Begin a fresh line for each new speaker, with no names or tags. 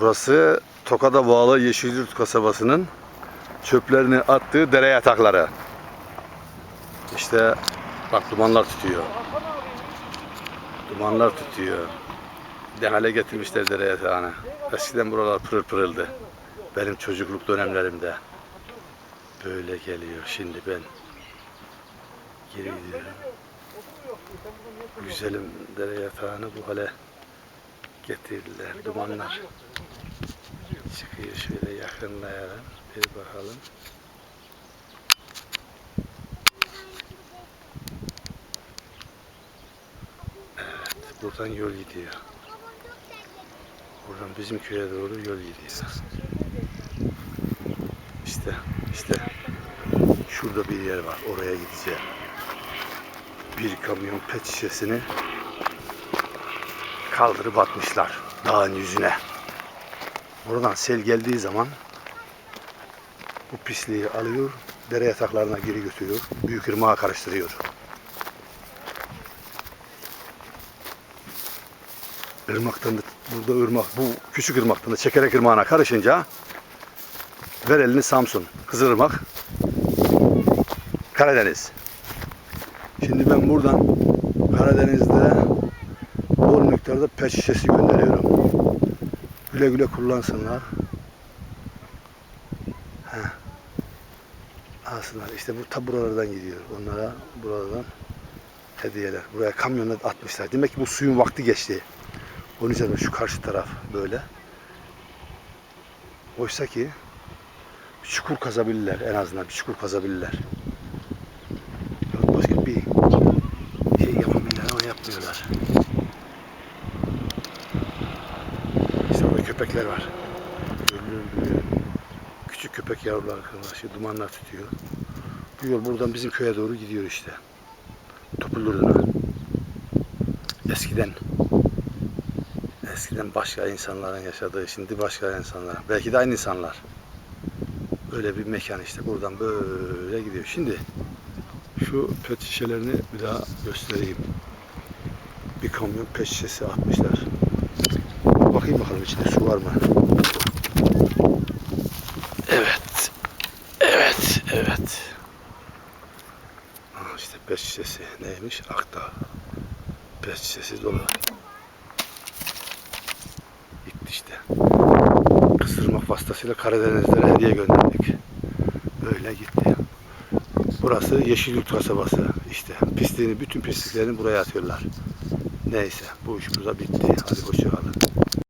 Burası Tokada bağlı Yeşilyurt kasabasının çöplerini attığı dere yatakları. İşte bak dumanlar tutuyor. Dumanlar tutuyor. Hale getirmişler dere yatağını. Eskiden buralar pırıl pırıldı. Benim çocukluk dönemlerimde. Böyle geliyor şimdi ben. Geri gidiyorum. Güzelim dere yatağını bu hale getirdiler. Dumanlar çıkıyor şöyle yakınlayalım. Bir bakalım. Evet, buradan yol gidiyor. Buradan bizim köye doğru yol gidiyor. İşte, işte şurada bir yer var. Oraya gideceğim. Bir kamyon pet şişesini kaldırıp atmışlar dağın yüzüne. Buradan sel geldiği zaman bu pisliği alıyor, dere yataklarına geri götürüyor, büyük ırmağa karıştırıyor. Irmaktan da, burada ırmak, bu küçük ırmaktan da çekerek ırmağına karışınca ver elini Samsun, Kızılırmak, Karadeniz. Şimdi ben buradan Karadeniz'de miktarda pet şişesi gönderiyorum. Güle güle kullansınlar. Heh. Alsınlar. İşte bu ta buralardan gidiyor. Onlara buralardan hediyeler. Buraya kamyonla atmışlar. Demek ki bu suyun vakti geçti. Onun için şu karşı taraf böyle. Oysa ki bir çukur kazabilirler en azından bir çukur kazabilirler. Yok başka bir şey yapabilirler ama yapmıyorlar. İşte orada köpekler var. Böyle küçük köpek yavruları karşı dumanlar tutuyor. Bu yol buradan bizim köye doğru gidiyor işte. Topulurdu'na. Eskiden eskiden başka insanların yaşadığı, şimdi başka insanlar. Belki de aynı insanlar. Böyle bir mekan işte. Buradan böyle gidiyor. Şimdi şu pet şişelerini bir daha göstereyim. Bir kamyon pet şişesi atmışlar. Bakayım bakalım içinde su var mı? Evet. Evet, evet. Aa, işte pet şişesi neymiş? Akta. Pet şişesi dolu. Gitti işte. Kısırmak vasıtasıyla Karadenizlere hediye gönderdik. Böyle gitti. Burası Yeşilyurt kasabası. İşte pisliğini, bütün pisliklerini buraya atıyorlar. Neyse bu iş burada bitti. Hadi hoşçakalın.